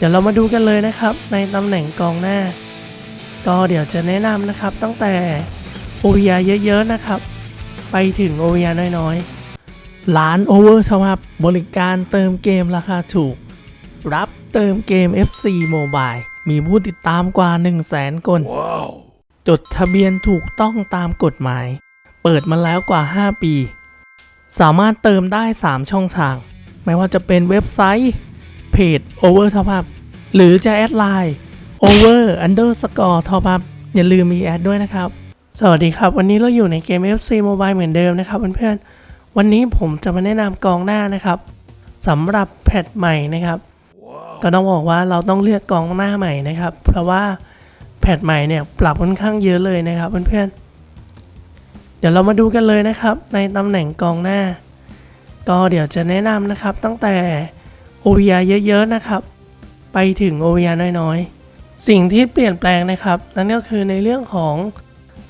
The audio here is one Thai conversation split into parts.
เดี๋ยวเรามาดูกันเลยนะครับ ในตำแหน่งกองหน้า ก็เดี๋ยวจะแนะนำนะครับ ตั้งแต่ OVR เยอะๆนะครับ ไปถึง OVR น้อยๆร้าน Over Top Up บริการเติมเกมราคาถูก รับเติมเกม FC Mobile มีผู้ติดตามกว่า 1 0 0 0 0แสนคนจดทะเบียนถูกต้องตามกฎหมาย เปิดมาแล้วกว่า 5 ปี สามารถเติมได้ 3 ช่องทาง ไม่ว่าจะเป็นเว็บไซต์ เพจ Over Top Up หรือจะแอดไลน์ Over Underscore Top Up อย่าลืมมีแอดด้วยนะครับ สวัสดีครับ วันนี้เราอยู่ในเกม FC Mobile เหมือนเดิมนะครับเพื่อนๆ วันนี้ผมจะมาแนะนำกองหน้านะครับสำหรับแพทใหม่นะครับ ก็ต้องบอกว่าเราต้องเลือกกองหน้าใหม่นะครับ เพราะว่าแพทใหม่เนี่ยปรับค่อนข้างเยอะเลยนะครับเพื่อนๆ เดี๋ยวเรามาดูกันเลยนะครับ ในตำแหน่งกองหน้า ก็เดี๋ยวจะแนะนำนะครับตั้งแต่ OVR เยอะๆนะครับ ไปถึง OVR น้อยๆ สิ่งที่เปลี่ยนแปลงนะครับ นั่นก็คือในเรื่องของ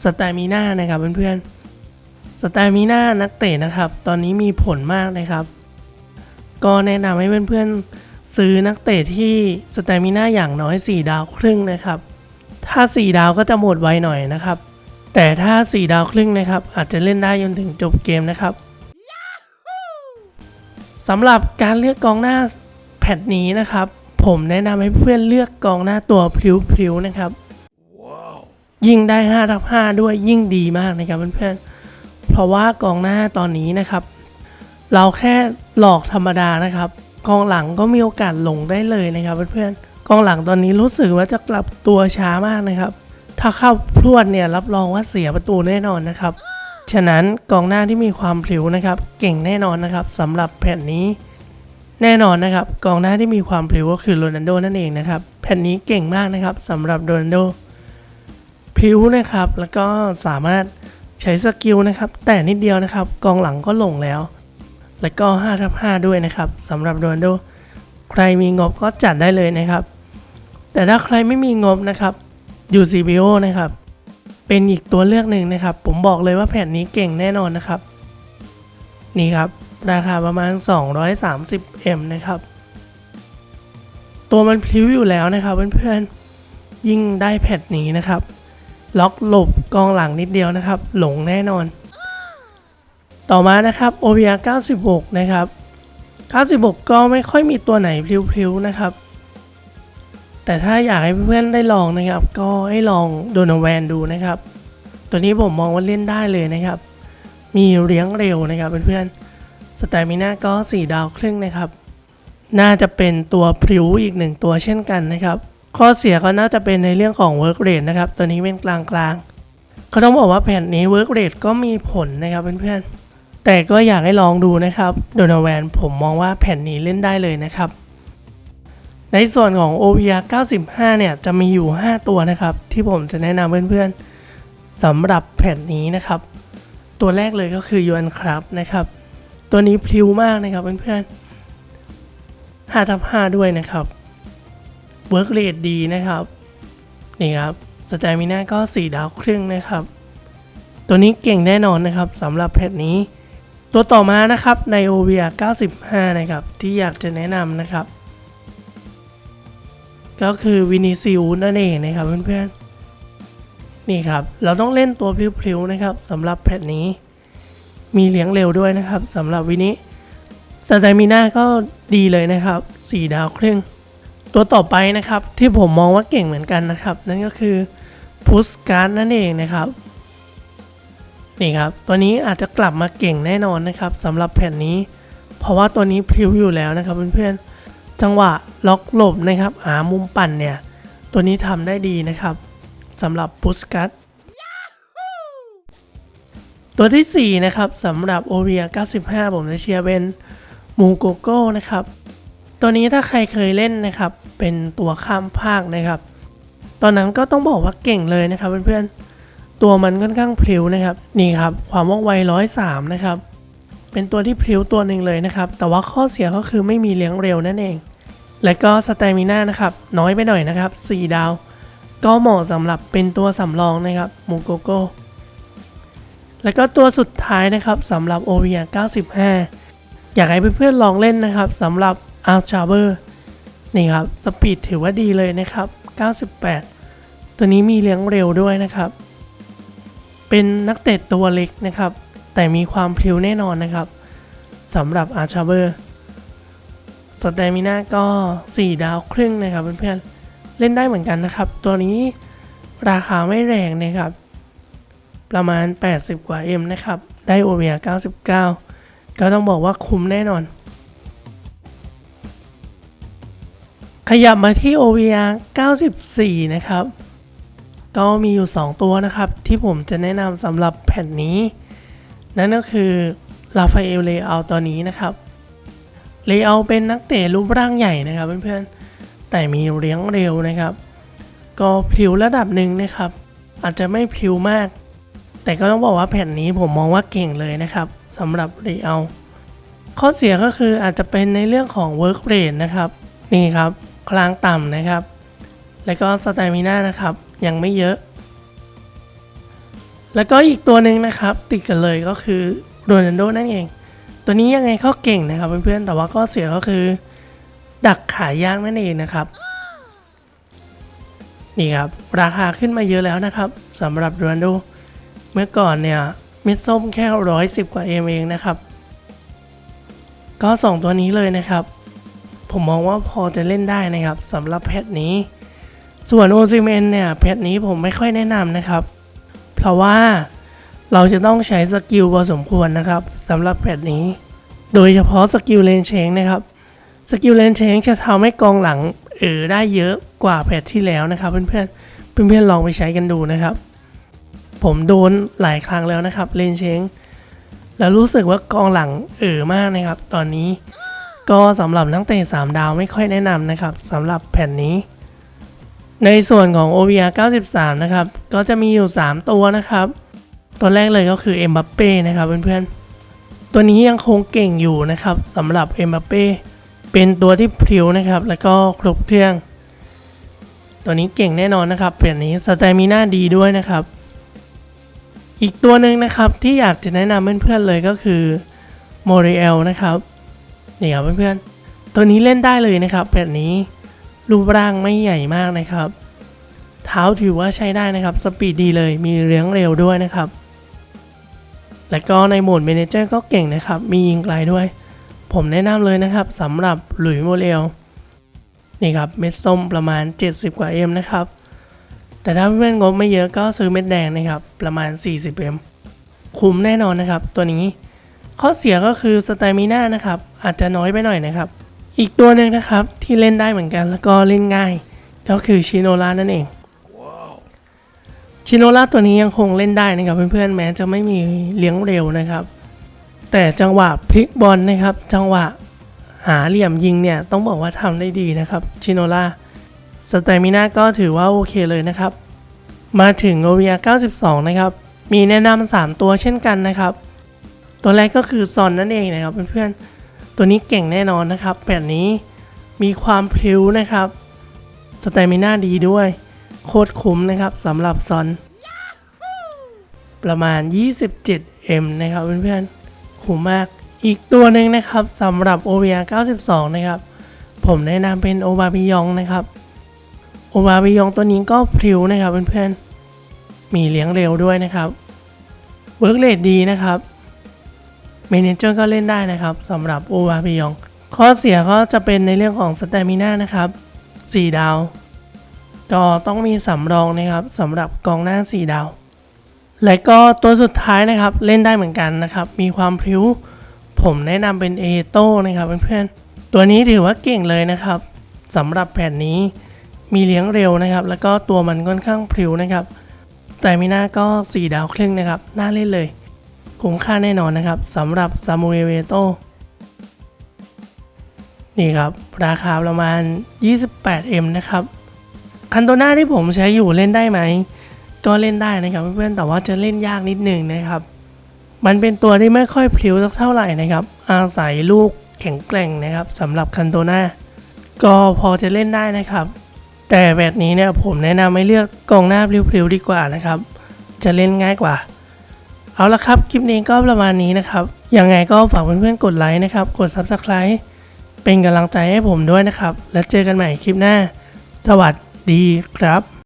สแตมิน่านะครับเพื่อนๆสแตมิน่านักเตะนะครับ ตอนนี้มีผลมากนะครับ ก็แนะนำให้เพื่อนๆ ซื้อนักเตะที่สเตมิน่าอย่างน้อย 4 ดาวครึ่งนะครับ ถ้า 4 ดาวก็จะหมดไวหน่อยนะครับ แต่ถ้า 4 ดาวครึ่งนะครับ อาจจะเล่นได้จนถึงจบเกมนะครับสำหรับการเลือกกองหน้า แพทนี้นะครับ ผมแนะนำให้เพื่อนเลือกกองหน้าตัวพริ้วๆนะครับยิ่งได้5ทับ5ด้วยยิ่งดีมากนะครับเพื่อนๆเพราะว่ากองหน้าตอนนี้นะครับ เราแค่หลอกธรรมดานะครับ กองหลังก็มีโอกาสหลงได้เลยนะครับเพื่อนๆกองหลังตอนนี้รู้สึกว่าจะกลับตัวช้ามากนะครับ ถ้าเข้าพรวดเนี่ยรับรองว่าเสียประตูแน่นอนนะครับฉะนั้นกองหน้าที่มีความพลิ้วนะครับ เก่งแน่นอนนะครับสำหรับแผ่นนี้ แน่นอนนะครับกองหน้าที่มีความพลิ้วก็คือโรนัลโดนั่นเองนะครับ แผ่นนี้เก่งมากนะครับสำหรับโรนัลโดพลิ้วนะครับ แล้วก็สามารถใช้สกิลนะครับ แต่นิดเดียวนะครับ กองหลังก็ลงแล้ว แล้วก็5ทับ5ด้วยนะครับสำหรับโรนัลโดใครมีงบก็จัดได้เลยนะครับ แต่ถ้าใครไม่มีงบนะครับยูซีบีโอนะครับ เป็นอีกตัวเลือกหนึ่งนะครับ ผมบอกเลยว่าแผ่นนี้เก่งแน่นอนนะครับ นี่ครับ ราคาประมาณ 230M นะครับ ตัวมันพลิ้วอยู่แล้วนะครับเพื่อนๆ ยิ่งได้แผ่นนี้นะครับ ล็อกหลบกองหลังนิดเดียวนะครับ หลงแน่นอน ต่อมานะครับ OVR 96 นะครับ 96 ก็ไม่ค่อยมีตัวไหนพลิ้วๆ นะครับ แต่ถ้าอยากให้เพื่อนๆ ได้ลองนะครับ ก็ให้ลองโดนแวนดูนะครับ ตัวนี้ผมมองว่าเล่นได้เลยนะครับ มีเลี้ยงเร็วนะครับเพื่อนๆ สแตมิน่าก็ 4 ดาวครึ่งนะครับ น่าจะเป็นตัวพลิ้วอีกหนึ่งตัวเช่นกันนะครับ ข้อเสียก็น่าจะเป็นในเรื่องของ work rate นะครับ ตัวนี้เป็นกลางๆก็ต้องบอกว่าแผ่นนี้ work rate ก็มีผลนะครับเพื่อนๆ แต่ก็อยากให้ลองดูนะครับโดนแวนผมมองว่าแผ่นนี้เล่นได้เลยนะครับ ในส่วนของ OVR 95 เนี่ยจะมีอยู่ 5 ตัวนะครับ ที่ผมจะแนะนำเพื่อนๆสำหรับแผ่นนี้นะครับ ตัวแรกเลยก็คือยูนครับนะครับ ตัวนี้พลิ้วมากนะครับเพื่อนๆ5ทับ5ด้วยนะครับเวิร์กเรทดีนะครับนี่ครับสแตมิน่าก็ 4 ดาวครึ่งนะครับ ตัวนี้เก่งแน่นอนนะครับสำหรับแผ่นนี้ ตัวต่อมานะครับใน OVR 95 นะครับ ที่อยากจะแนะนำนะครับ ก็คือวินิซิอุนั่นเองนะครับเพื่อนๆนี่ครับ เราต้องเล่นตัวพลิ้วๆนะครับสำหรับแผ่นนี้ มีเลี้ยงเร็วด้วยนะครับสำหรับวินิสแตมิน่าก็ดีเลยนะครับ 4 ดาวครึ่ง ตัวต่อไปนะครับที่ผมมองว่าเก่งเหมือนกันนะครับ นั่นก็คือพุสการ์ดนั่นเองนะครับนี่ครับตัวนี้อาจจะกลับมาเก่งแน่นอนนะครับสำหรับแผ่นนี้ เพราะว่าตัวนี้พลิ้วอยู่แล้วนะครับเพื่อนๆจังหวะล็อกหลบนะครับหามุมปั่นเนี่ยตัวนี้ทำได้ดีนะครับสำหรับพุสกัส ตัวทีสี่ 4 นะครับสำหรับ o v r 95 ผมจะเชียร์เป็นมูโกโก้นะครับ ตัวนี้ถ้าใครเคยเล่นนะครับ เป็นตัวข้ามภาคนะครับ ตอนนั้นก็ต้องบอกว่าเก่งเลยนะครับเพื่อนๆ ตัวมันค่อนข้างพลิ้วนะครับ นี่ครับ ความว่องไวร้อยสามนะครับ เป็นตัวที่พลิ้วตัวหนึ่งเลยนะครับ แต่ว่าข้อเสียก็คือไม่มีเลี้ยงเร็วนั่นเอง และก็สเตมิน่านะครับน้อยไปหน่อยนะครับ 4 ดาว ก็เหมาะสำหรับเป็นตัวสำรองนะครับมูโกโก้ แล้วก็ตัวสุดท้ายนะครับสำหรับ OVR 95 อยากให้เพื่อนๆลองเล่นนะครับสำหรับ a r c h a b e r นี่ครับสปีดถือว่าดีเลยนะครับ 98 ตัวนี้มีเลี้ยงเร็วด้วยนะครับ เป็นนักเตะตัวเล็กนะครับ แต่มีความพลิ้วแน่นอนนะครับสำหรับอาร์ชาเบอร์สเตมิน่าก็ 4 ดาวครึ่งนะครับเพื่อนๆเล่นได้เหมือนกันนะครับ ตัวนี้ราคาไม่แรงนะครับ ประมาณ 80 กว่า M นะครับ ได้ o v r 99 ก็ต้องบอกว่าคุ้มแน่นอน ขยับมาที่ OVR 94 นะครับ ก็มีอยู่ 2 ตัวนะครับ ที่ผมจะแนะนำสำหรับแผ่นนี้ นั่นก็คือลาฟาเอลเลอาตัวนี้นะครับเลอาเป็นนักเตะรูปร่างใหญ่นะครับเพื่อนๆ แต่มีเลี้ยงเร็วนะครับ ก็พิ้วระดับหนึ่งนะครับ อาจจะไม่พิ้วมาก แต่ก็ต้องบอกว่าแผ่นนี้ผมมองว่าเก่งเลยนะครับสำหรับเลอาข้อเสียก็คืออาจจะเป็นในเรื่องของ work rate นะครับนี่ครับคลางต่ำนะครับ แล้วก็ส t ตมิน่านะครับยังไม่เยอะ แล้วก็อีกตัวหนึ่งนะครับ ติดกันเลยก็คือโรนัลโดนั่นเอง ตัวนี้ยังไงเขาเก่งนะครับเพื่อนๆแต่ว่าข้อเสียก็คือ ดักขายยากนั่นเองนะครับนี่ครับราคาขึ้นมาเยอะแล้วนะครับสำหรับโรนัลโด เมื่อก่อนเนี่ยเม็ดส้มแค่ร้อยสิบกว่าเอมเองนะครับ ก็สองตัวนี้เลยนะครับ ผมมองว่าพอจะเล่นได้นะครับสำหรับแพทนี้ ส่วนโอซิเมนเนี่ยแพทนี้ผมไม่ค่อยแนะนำนะครับ เพราะว่าเราจะต้องใช้สกิลพอสมควรนะครับสำหรับแพทนี้ โดยเฉพาะสกิลเลนเชงนะครับสกิลเลนเชงจะทำให้กองหลังเออได้เยอะกว่าแพทที่แล้วนะครับ เพื่อนๆเพื่อนๆลองไปใช้กันดูนะครับ ผมโดนหลายครั้งแล้วนะครับเลนเชงแล้วรู้สึกว่ากองหลังเออมากนะครับ ตอนนี้ก็สำหรับนักเตะ3 ดาวไม่ค่อยแนะนำนะครับสำหรับแผ่นนี้ ในส่วนของ OVR 93 นะครับ ก็จะมีอยู่ 3 ตัวนะครับ ตัวแรกเลยก็คือเอ็มบัปเป้นะครับเพื่อนๆ ตัวนี้ยังคงเก่งอยู่นะครับสำหรับเอ็มบัปเป้เป็นตัวที่พริ้วนะครับ แล้วก็ครบเครื่อง ตัวนี้เก่งแน่นอนนะครับแผ่นนี้สเตมิน่าดีด้วยนะครับ อีกตัวหนึ่งนะครับที่อยากจะแนะนำเพื่อนๆเลยก็คือโมเรเอลนะครับนี่ครับเพื่อนๆ ตัวนี้เล่นได้เลยนะครับแบบนี้รูปร่างไม่ใหญ่มากนะครับ เท้าถือว่าใช้ได้นะครับ สปีดดีเลยมีเลี้ยงเร็วด้วยนะครับ และก็ในโหมดเมเนเจอร์ก็เก่งนะครับ มียิงไกลด้วย ผมแนะนำเลยนะครับสำหรับหลุยโมเรลนี่ครับเม็ดส้มประมาณ 70 กว่า M นะครับ แต่ถ้าเพื่อนๆงบไม่เยอะก็ซื้อเม็ดแดงนะครับประมาณ 40 M คุ้มแน่นอนนะครับตัวนี้ ข้อเสียก็คือสเตมิน่านะครับอาจจะน้อยไปหน่อยนะครับ อีกตัวหนึ่งนะครับที่เล่นได้เหมือนกันแล้วก็เล่นง่าย ก็คือชิโนล่านั่นเองชิโนล่าตัวนี้ยังคงเล่นได้นะครับเพื่อนๆแม้จะไม่มีเลี้ยงเร็วนะครับ แต่จังหวะพลิกบอลนะครับ จังหวะหาเหลี่ยมยิงเนี่ยต้องบอกว่าทำได้ดีนะครับชิโนล่า สเตมิน่าก็ถือว่าโอเคเลยนะครับ มาถึงโอเวีย92 นะครับ มีแนะนำ3 ตัวเช่นกันนะครับ ตัวแรกก็คือซอนนั่นเองนะครับเพื่อนๆ ตัวนี้เก่งแน่นอนนะครับ แบบนี้มีความพลิ้วนะครับ สเตมิน่าดีด้วย โคตรคุ้มนะครับสำหรับซอน ประมาณ 27M นะครับเพื่อนๆ คุ้มมาก อีกตัวหนึ่งนะครับสำหรับ OVR 92 นะครับ ผมแนะนำเป็นโอบาบิยองนะครับ โอบาบิยองตัวนี้ก็พลิ้วนะครับเพื่อนๆ มีเลี้ยงเร็วด้วยนะครับ เวิร์กเรทดีนะครับ เมเนเจอร์ก็เล่นได้นะครับสำหรับโอวาพิยอง ข้อเสียก็จะเป็นในเรื่องของสเตมิน่านะครับ 4 ดาว ก็ต้องมีสำรองนะครับสำหรับกองหน้า 4 ดาว และก็ตัวสุดท้ายนะครับเล่นได้เหมือนกันนะครับ มีความพริ้ว ผมแนะนำเป็นเอโต้นะครับเพื่อนๆ ตัวนี้ถือว่าเก่งเลยนะครับสำหรับแผ่นนี้ มีเลี้ยงเร็วนะครับ แล้วก็ตัวมันค่อนข้างพริ้วนะครับ แต่มิน่าก็ 4 ดาวครึ่งนะครับ น่าเล่นเลย คุ้มค่าแน่นอนนะครับสำหรับซามูเอเวโตนี่ครับ ราคาประมาณ 28M นะครับ คันโตน่าที่ผมใช้อยู่เล่นได้ไหม ก็เล่นได้นะครับเพื่อนๆแต่ว่าจะเล่นยากนิดหนึ่งนะครับ มันเป็นตัวที่ไม่ค่อยพลิ้วสักเท่าไหร่นะครับ อาศัยลูกแข็งแกร่งนะครับสำหรับคันโตน่าก็พอจะเล่นได้นะครับ แต่แบบนี้เนี่ยผมแนะนำให้เลือกกองหน้าพลิ้วๆดีกว่านะครับ จะเล่นง่ายกว่า เอาละครับ คลิปนี้ก็ประมาณนี้นะครับ ยังไงก็ฝากเพื่อนๆกดไลค์นะครับ กด Subscribe เป็นกำลังใจให้ผมด้วยนะครับ แล้วเจอกันใหม่คลิปหน้า สวัสดีครับ